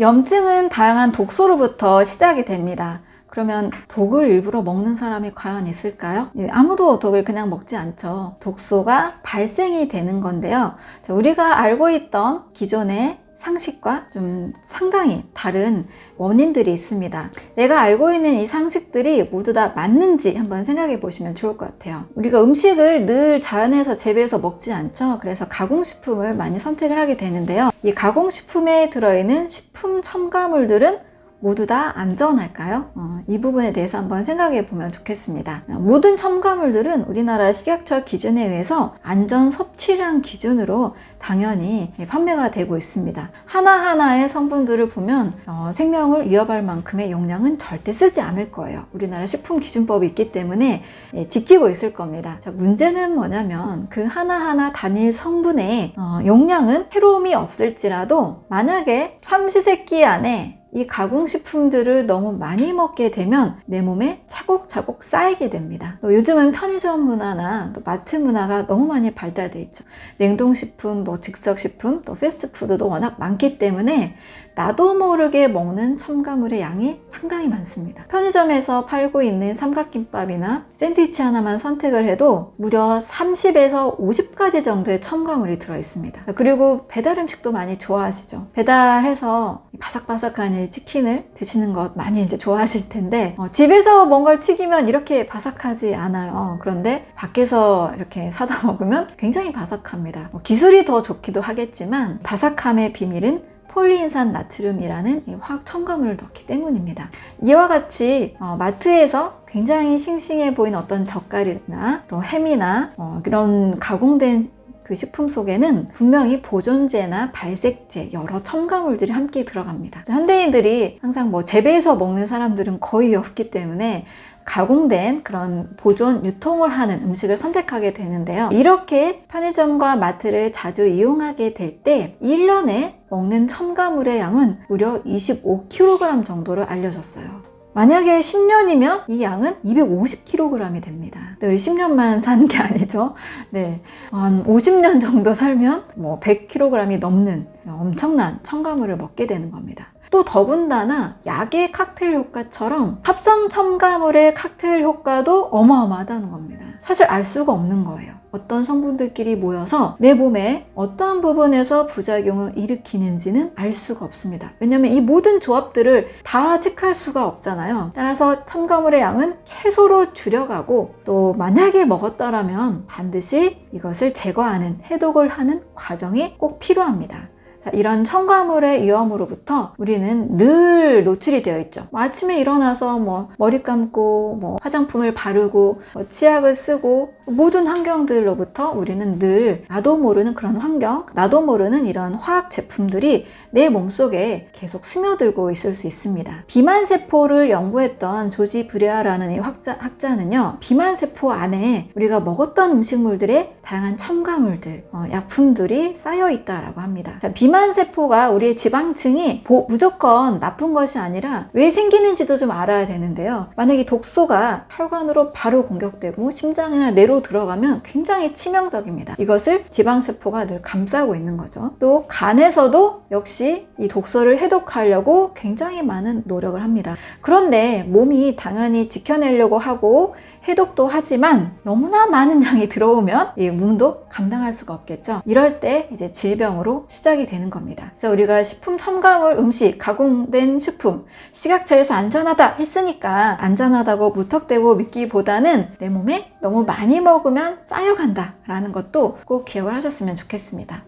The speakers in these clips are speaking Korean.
염증은 다양한 독소로부터 시작이 됩니다. 그러면 독을 일부러 먹는 사람이 과연 있을까요? 예, 아무도 독을 그냥 먹지 않죠. 독소가 발생이 되는 건데요. 자, 우리가 알고 있던 기존의 상식과 좀 상당히 다른 원인들이 있습니다. 내가 알고 있는 이 상식들이 모두 다 맞는지 한번 생각해 보시면 좋을 것 같아요. 우리가 음식을 늘 자연에서 재배해서 먹지 않죠. 그래서 가공식품을 많이 선택을 하게 되는데요. 이 가공식품에 들어있는 식품 첨가물들은 모두 다 안전할까요? 어, 이 부분에 대해서 한번 생각해 보면 좋겠습니다. 어, 모든 첨가물들은 우리나라 식약처 기준에 의해서 안전 섭취량 기준으로 당연히 판매가 되고 있습니다. 하나하나의 성분들을 보면 어, 생명을 위협할 만큼의 용량은 절대 쓰지 않을 거예요. 우리나라 식품 기준법이 있기 때문에 예, 지키고 있을 겁니다. 자, 문제는 뭐냐면 그 하나하나 단일 성분의 어, 용량은 해로움이 없을지라도 만약에 삼시세끼 안에 이 가공식품들을 너무 많이 먹게 되면 내 몸에 차곡차곡 쌓이게 됩니다. 또 요즘은 편의점 문화나 또 마트 문화가 너무 많이 발달돼 있죠. 냉동식품, 뭐 즉석식품, 또 패스트푸드도 워낙 많기 때문에 나도 모르게 먹는 첨가물의 양이 상당히 많습니다. 편의점에서 팔고 있는 삼각김밥이나 샌드위치 하나만 선택을 해도 무려 30에서 50가지 정도의 첨가물이 들어 있습니다. 그리고 배달 음식도 많이 좋아하시죠. 배달해서 바삭바삭한 이 치킨을 드시는 것 많이 이제 좋아하실 텐데 어, 집에서 뭔가를 튀기면 이렇게 바삭하지 않아요. 그런데 밖에서 이렇게 사다 먹으면 굉장히 바삭합니다. 뭐 기술이 더 좋기도 하겠지만 바삭함의 비밀은 폴리인산 나트륨이라는 이 화학 첨가물을 넣기 때문입니다. 이와 같이 어, 마트에서 굉장히 싱싱해 보이는 어떤 젓갈이나 또 햄이나 어, 그런 가공된 그 식품 속에는 분명히 보존제나 발색제, 여러 첨가물들이 함께 들어갑니다. 현대인들이 항상 뭐 재배해서 먹는 사람들은 거의 없기 때문에 가공된 그런 보존 유통을 하는 음식을 선택하게 되는데요. 이렇게 편의점과 마트를 자주 이용하게 될 때 1년에 먹는 첨가물의 양은 무려 25kg 정도로 알려졌어요. 만약에 10년이면 이 양은 250kg이 됩니다. 우리 10년만 사는 게 아니죠. 네. 한 50년 정도 살면 뭐 100kg이 넘는 엄청난 첨가물을 먹게 되는 겁니다. 또 더군다나 약의 칵테일 효과처럼 합성 첨가물의 칵테일 효과도 어마어마하다는 겁니다. 사실 알 수가 없는 거예요. 어떤 성분들끼리 모여서 내 몸에 어떠한 부분에서 부작용을 일으키는지는 알 수가 없습니다. 왜냐하면 이 모든 조합들을 다 체크할 수가 없잖아요. 따라서 첨가물의 양은 최소로 줄여가고 또 만약에 먹었다라면 반드시 이것을 제거하는 해독을 하는 과정이 꼭 필요합니다. 자, 이런 첨가물의 위험으로부터 우리는 늘 노출이 되어 있죠. 뭐 아침에 일어나서 뭐 머리 감고 뭐 화장품을 바르고 뭐 치약을 쓰고 모든 환경들로부터 우리는 늘 나도 모르는 그런 환경, 나도 모르는 이런 화학 제품들이 내 몸속에 계속 스며들고 있을 수 있습니다. 비만 세포를 연구했던 조지 브레아라는 이 학자, 학자는요, 비만 세포 안에 우리가 먹었던 음식물들의 다양한 첨가물들, 어, 약품들이 쌓여 있다라고 합니다. 자, 비만 세포가 우리의 지방층이 보, 무조건 나쁜 것이 아니라 왜 생기는지도 좀 알아야 되는데요. 만약에 독소가 혈관으로 바로 공격되고 심장이나 뇌로 들어가면 굉장히 치명적입니다. 이것을 지방 세포가 늘 감싸고 있는 거죠. 또 간에서도 역시 이 독소를 해독하려고 굉장히 많은 노력을 합니다. 그런데 몸이 당연히 지켜내려고 하고 해독도 하지만 너무나 많은 양이 들어오면 이 몸도 감당할 수가 없겠죠. 이럴 때 이제 질병으로 시작이 되는 겁니다. 그래서 우리가 식품 첨가물 음식, 가공된 식품, 식약처에서 안전하다 했으니까 안전하다고 무턱대고 믿기보다는 내 몸에 너무 많이 먹으면 쌓여간다 라는 것도 꼭 기억을 하셨으면 좋겠습니다.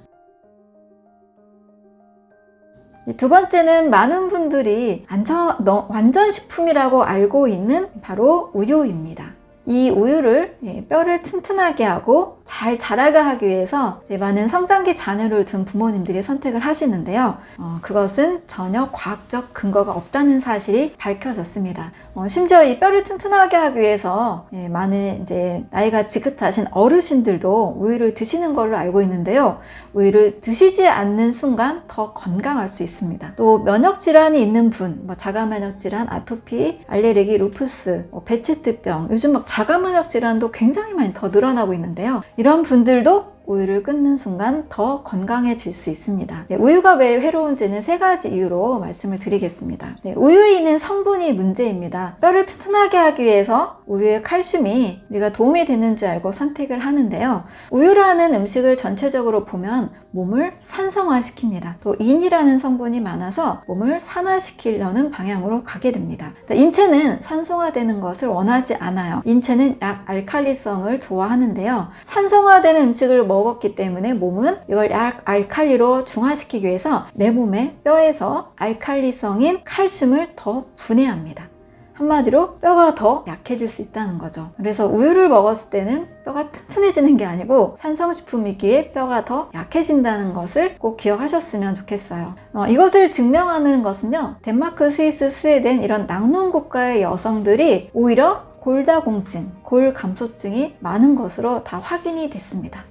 두 번째는 많은 분들이 안전, 완전 식품이라고 알고 있는 바로 우유입니다. 이 우유를 예, 뼈를 튼튼하게 하고 잘 자라게 하기 위해서 많은 성장기 자녀를 둔 부모님들이 선택을 하시는데요. 어, 그것은 전혀 과학적 근거가 없다는 사실이 밝혀졌습니다. 어, 심지어 이 뼈를 튼튼하게 하기 위해서 예, 많은 이제 나이가 지긋하신 어르신들도 우유를 드시는 걸로 알고 있는데요. 우유를 드시지 않는 순간 더 건강할 수 있습니다. 또 면역 질환이 있는 분, 뭐 자가 면역 질환, 아토피, 알레르기, 루푸스, 뭐 배체트병, 요즘 막 자가 면역 질환도 굉장히 많이 더 늘어나고 있는데요. 이런 분들도 우유를 끊는 순간 더 건강해질 수 있습니다. 네, 우유가 왜 해로운지는 세 가지 이유로 말씀을 드리겠습니다. 네, 우유에 있는 성분이 문제입니다. 뼈를 튼튼하게 하기 위해서 우유의 칼슘이 우리가 도움이 되는 줄 알고 선택을 하는데요. 우유라는 음식을 전체적으로 보면 몸을 산성화시킵니다. 또 인이라는 성분이 많아서 몸을 산화시키려는 방향으로 가게 됩니다. 인체는 산성화되는 것을 원하지 않아요. 인체는 약 알칼리성을 좋아하는데요. 산성화되는 음식을 먹었기 때문에 몸은 이걸 약 알칼리로 중화시키기 위해서 내 몸의 뼈에서 알칼리성인 칼슘을 더 분해합니다. 한마디로 뼈가 더 약해질 수 있다는 거죠. 그래서 우유를 먹었을 때는 뼈가 튼튼해지는 게 아니고 산성식품이기에 뼈가 더 약해진다는 것을 꼭 기억하셨으면 좋겠어요. 어, 이것을 증명하는 것은요. 덴마크, 스위스, 스웨덴 이런 낙농 국가의 여성들이 오히려 골다공증, 골감소증이 많은 것으로 다 확인이 됐습니다.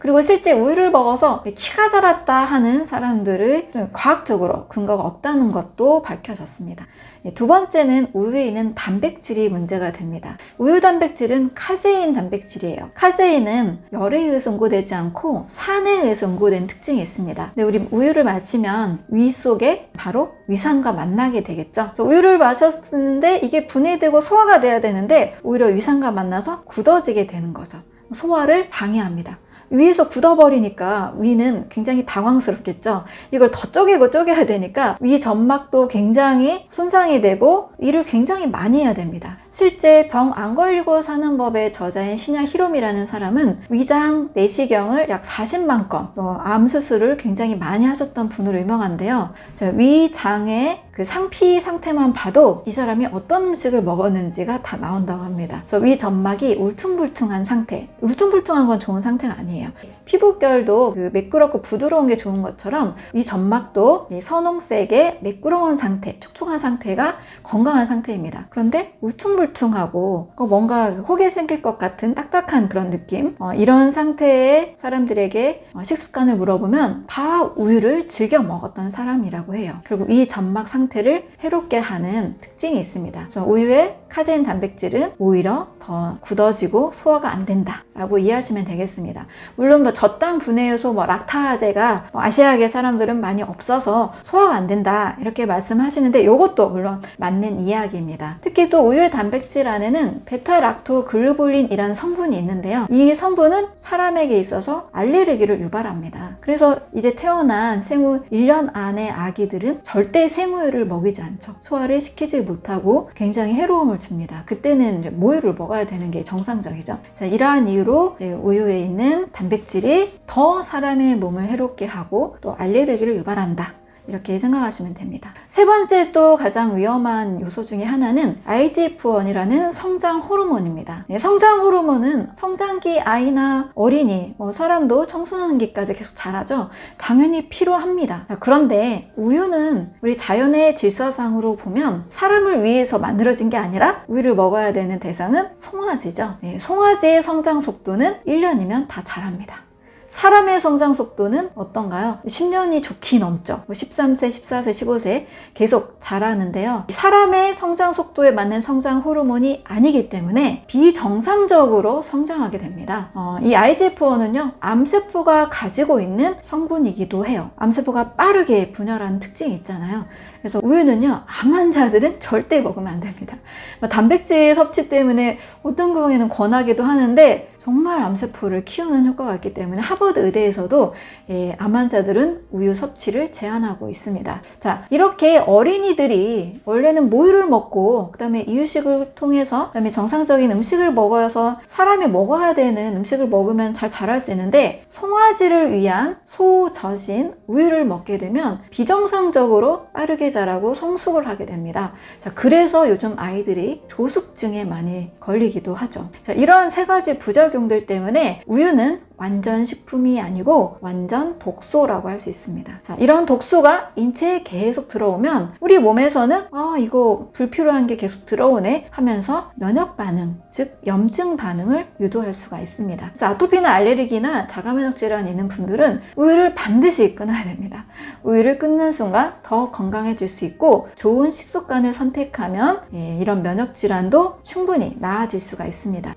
그리고 실제 우유를 먹어서 키가 자랐다 하는 사람들을 과학적으로 근거가 없다는 것도 밝혀졌습니다. 예, 두 번째는 우유에 있는 단백질이 문제가 됩니다. 우유 단백질은 카제인 단백질이에요. 카제인은 열에 의해서 응고되지 않고 산에 의해서 응고된 특징이 있습니다. 근데 우리 우유를 마시면 위 속에 바로 위산과 만나게 되겠죠. 우유를 마셨는데 이게 분해되고 소화가 돼야 되는데 오히려 위산과 만나서 굳어지게 되는 거죠. 소화를 방해합니다. 위에서 굳어버리니까 위는 굉장히 당황스럽겠죠. 이걸 더 쪼개고 쪼개야 되니까 위 점막도 굉장히 손상이 되고 일을 굉장히 많이 해야 됩니다. 실제 병 안 걸리고 사는 법의 저자인 신야 히롬이라는 사람은 위장 내시경을 약 40만 건, 암 수술을 굉장히 많이 하셨던 분으로 유명한데요. 위장의 그 상피 상태만 봐도 이 사람이 어떤 음식을 먹었는지가 다 나온다고 합니다. 그래서 위 점막이 울퉁불퉁한 상태. 울퉁불퉁한 건 좋은 상태가 아니에요. 피부결도 그 매끄럽고 부드러운 게 좋은 것처럼 위 점막도 선홍색의 매끄러운 상태, 촉촉한 상태가 건강한 상태입니다. 그런데 울퉁불퉁하고 뭔가 혹이 생길 것 같은 딱딱한 그런 느낌 어, 이런 상태의 사람들에게 어, 식습관을 물어보면 다 우유를 즐겨 먹었던 사람이라고 해요. 그리고 이 점막 상태를 해롭게 하는 특징이 있습니다. 우유의 카제인 단백질은 오히려 더 굳어지고 소화가 안 된다 라고 이해하시면 되겠습니다. 물론 뭐 저당 분해 요소 뭐 락타제가 뭐 아시아계 사람들은 많이 없어서 소화가 안 된다 이렇게 말씀하시는데 이것도 물론 맞는 이야기입니다. 특히 또 우유의 단백질 안에는 베타락토글루볼린이라는 성분이 있는데요. 이 성분은 사람에게 있어서 알레르기를 유발합니다. 그래서 이제 태어난 생후 1년 안의 아기들은 절대 생우유를 먹이지 않죠. 소화를 시키지 못하고 굉장히 해로움을 줍니다. 그때는 모유를 먹어야 되는 게 정상적이죠. 자, 이러한 이유로 우유에 있는 단백질이 더 사람의 몸을 해롭게 하고 또 알레르기를 유발한다. 이렇게 생각하시면 됩니다. 세 번째 또 가장 위험한 요소 중에 하나는 IGF-1이라는 성장 호르몬입니다. 네, 성장 호르몬은 성장기 아이나 어린이, 뭐 사람도 청소년기까지 계속 자라죠. 당연히 필요합니다. 그런데 우유는 우리 자연의 질서상으로 보면 사람을 위해서 만들어진 게 아니라 우유를 먹어야 되는 대상은 송아지죠. 네, 송아지의 성장 속도는 1년이면 다 자랍니다. 사람의 성장 속도는 어떤가요? 10년이 좋게 넘죠. 13세, 14세, 15세 계속 자라는데요. 사람의 성장 속도에 맞는 성장 호르몬이 아니기 때문에 비정상적으로 성장하게 됩니다. 어, 이 IGF-1은요, 암세포가 가지고 있는 성분이기도 해요. 암세포가 빠르게 분열하는 특징이 있잖아요. 그래서 우유는요, 암 환자들은 절대 먹으면 안 됩니다. 뭐 단백질 섭취 때문에 어떤 경우에는 권하기도 하는데 정말 암세포를 키우는 효과가 있기 때문에 하버드 의대에서도 예, 암 환자들은 우유 섭취를 제한하고 있습니다. 자, 이렇게 어린이들이 원래는 모유를 먹고 그다음에 이유식을 통해서 그다음에 정상적인 음식을 먹어서 사람이 먹어야 되는 음식을 먹으면 잘 자랄 수 있는데 송아지를 위한 소저신 우유를 먹게 되면 비정상적으로 빠르게 자라고 성숙을 하게 됩니다. 자, 그래서 요즘 아이들이 조숙증에 많이 걸리기도 하죠. 자, 이러한 세 가지 부작 부작용들 때문에 우유는 완전 식품이 아니고 완전 독소라고 할 수 있습니다. 자, 이런 독소가 인체에 계속 들어오면 우리 몸에서는 아, 이거 불필요한 게 계속 들어오네 하면서 면역 반응, 즉 염증 반응을 유도할 수가 있습니다. 자, 아토피나 알레르기나 자가 면역 질환이 있는 분들은 우유를 반드시 끊어야 됩니다. 우유를 끊는 순간 더 건강해질 수 있고 좋은 식습관을 선택하면 예, 이런 면역 질환도 충분히 나아질 수가 있습니다.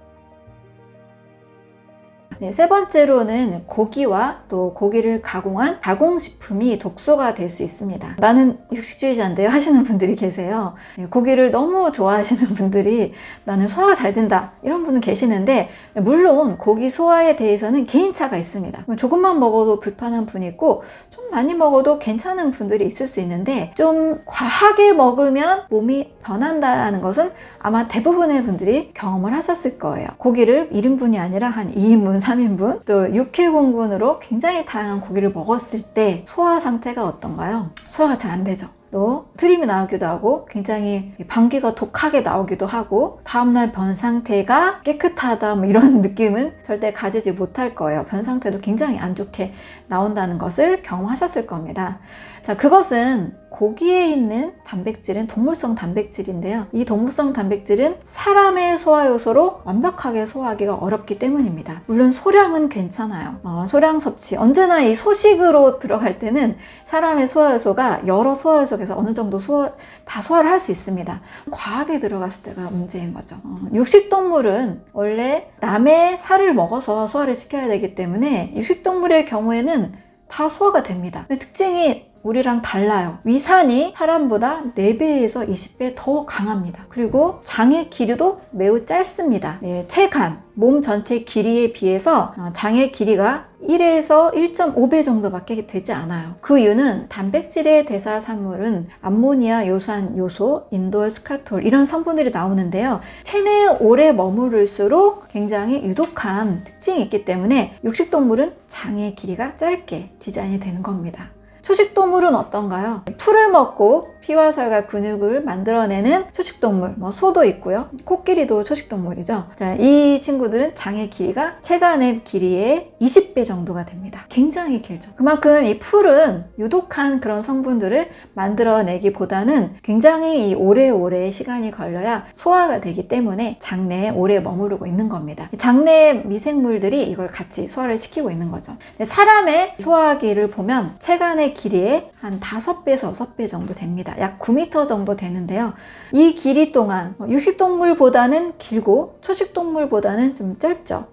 네, 세 번째로는 고기와 또 고기를 가공한 가공식품이 독소가 될 수 있습니다. 나는 육식주의자인데요 하시는 분들이 계세요. 네, 고기를 너무 좋아하시는 분들이 나는 소화가 잘 된다 이런 분은 계시는데 물론 고기 소화에 대해서는 개인차가 있습니다. 조금만 먹어도 불편한 분이 있고 좀 많이 먹어도 괜찮은 분들이 있을 수 있는데 좀 과하게 먹으면 몸이 변한다라는 것은 아마 대부분의 분들이 경험을 하셨을 거예요. 고기를 1인분이 아니라 한 2인분, 3 인분, 또 육회공분으로 굉장히 다양한 고기를 먹었을 때 소화 상태가 어떤가요? 소화가 잘 안 되죠. 또 트림이 나오기도 하고 굉장히 방귀가 독하게 나오기도 하고 다음날 변 상태가 깨끗하다 뭐 이런 느낌은 절대 가지지 못할 거예요. 변 상태도 굉장히 안 좋게 나온다는 것을 경험하셨을 겁니다. 자, 그것은 고기에 있는 단백질은 동물성 단백질인데요. 이 동물성 단백질은 사람의 소화 요소로 완벽하게 소화하기가 어렵기 때문입니다. 물론 소량은 괜찮아요. 어, 소량 섭취. 언제나 이 소식으로 들어갈 때는 사람의 소화 요소가 여러 소화 요소에서 어느 정도 소화, 다 소화를 할 수 있습니다. 과하게 들어갔을 때가 문제인 거죠. 어, 육식동물은 원래 남의 살을 먹어서 소화를 시켜야 되기 때문에 육식동물의 경우에는 다 소화가 됩니다. 특징이 우리랑 달라요. 위산이 사람보다 4배에서 20배 더 강합니다. 그리고 장의 길이도 매우 짧습니다. 예, 체간, 몸 전체 길이에 비해서 어, 장의 길이가 1에서 1.5배 정도밖에 되지 않아요. 그 이유는 단백질의 대사 산물은 암모니아, 요산, 요소, 인돌, 스카톨 이런 성분들이 나오는데요. 체내에 오래 머무를수록 굉장히 유독한 특징이 있기 때문에 육식동물은 장의 길이가 짧게 디자인이 되는 겁니다. 초식동물은 어떤가요? 풀을 먹고 피와 살과 근육을 만들어내는 초식동물, 뭐 소도 있고요. 코끼리도 초식동물이죠. 자, 이 친구들은 장의 길이가 체간의 길이의 20배 정도가 됩니다. 굉장히 길죠. 그만큼 이 풀은 유독한 그런 성분들을 만들어내기보다는 굉장히 이 오래오래 시간이 걸려야 소화가 되기 때문에 장내에 오래 머무르고 있는 겁니다. 장내 미생물들이 이걸 같이 소화를 시키고 있는 거죠. 사람의 소화기를 보면 체간의 길이의 한 5배에서 6배 정도 됩니다. 약 9m 정도 되는데요. 이 길이 동안 육식동물보다는 길고 초식동물보다는 좀 짧죠.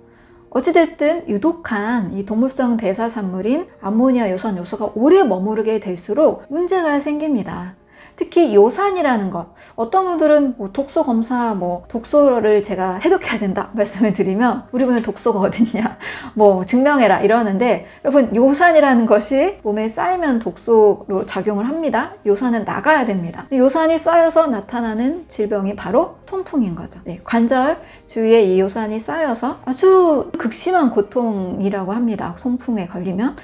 어찌됐든 유독한 이 동물성 대사산물인 암모니아 요산 요소가 오래 머무르게 될수록 문제가 생깁니다. 특히 요산이라는 것. 어떤 분들은 뭐 독소 검사, 뭐 독소를 제가 해독해야 된다 말씀을 드리면 우리 분은 독소가 어딨냐, 뭐 증명해라 이러는데 여러분 요산이라는 것이 몸에 쌓이면 독소로 작용을 합니다. 요산은 나가야 됩니다. 요산이 쌓여서 나타나는 질병이 바로 통풍인 거죠. 네, 관절 주위에 이 요산이 쌓여서 아주 극심한 고통이라고 합니다. 통풍에 걸리면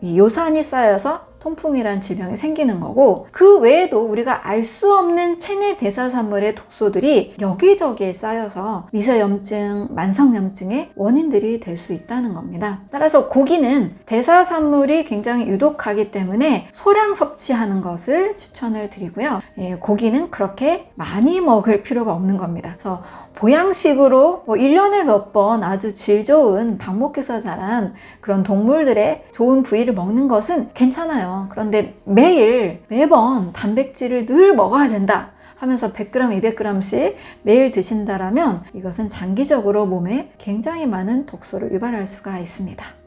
이 요산이 쌓여서 통풍이란 질병이 생기는 거고 그 외에도 우리가 알 수 없는 체내 대사산물의 독소들이 여기저기에 쌓여서 미세염증, 만성염증의 원인들이 될 수 있다는 겁니다. 따라서 고기는 대사산물이 굉장히 유독하기 때문에 소량 섭취하는 것을 추천을 드리고요. 예, 고기는 그렇게 많이 먹을 필요가 없는 겁니다. 그래서 보양식으로 뭐 1년에 몇 번 아주 질 좋은 방목해서 자란 그런 동물들의 좋은 부위를 먹는 것은 괜찮아요. 그런데 매일, 매번 단백질을 늘 먹어야 된다. 하면서 100g, 200g씩 매일 드신다라면 이것은 장기적으로 몸에 굉장히 많은 독소를 유발할 수가 있습니다.